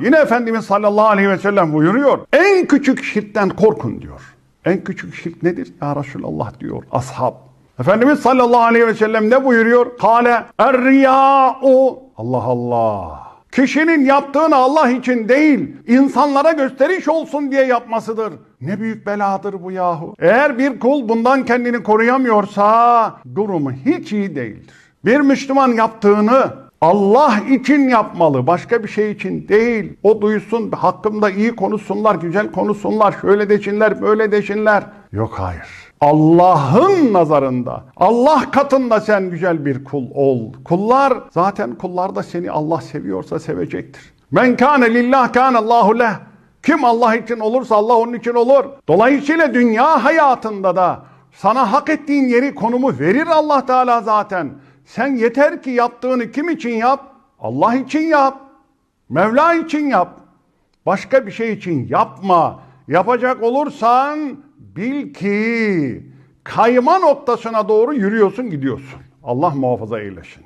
Yine Efendimiz sallallahu aleyhi ve sellem buyuruyor. En küçük şirkten korkun diyor. En küçük şirk nedir? Ya Resulallah diyor ashab. Efendimiz sallallahu aleyhi ve sellem ne buyuruyor? Kale er-riya'u Allah Allah. Kişinin yaptığını Allah için değil, insanlara gösteriş olsun diye yapmasıdır. Ne büyük beladır bu yahu. Eğer bir kul bundan kendini koruyamıyorsa durumu hiç iyi değildir. Bir Müslüman yaptığını Allah için yapmalı, başka bir şey için değil. O duysun, hakkımda iyi konuşsunlar, güzel konuşsunlar, şöyle desinler, böyle desinler. Yok hayır. Allah'ın nazarında, Allah katında sen güzel bir kul ol. Kullar, zaten kullar da seni Allah seviyorsa sevecektir. Men kâne lillah kâne Allahu leh. Kim Allah için olursa Allah onun için olur. Dolayısıyla dünya hayatında da sana hak ettiğin yeri konumu verir Allah Teala zaten. Sen yeter ki yaptığını kim için yap? Allah için yap. Mevla için yap. Başka bir şey için yapma. Yapacak olursan bil ki kayma noktasına doğru yürüyorsun gidiyorsun. Allah muhafaza eylesin.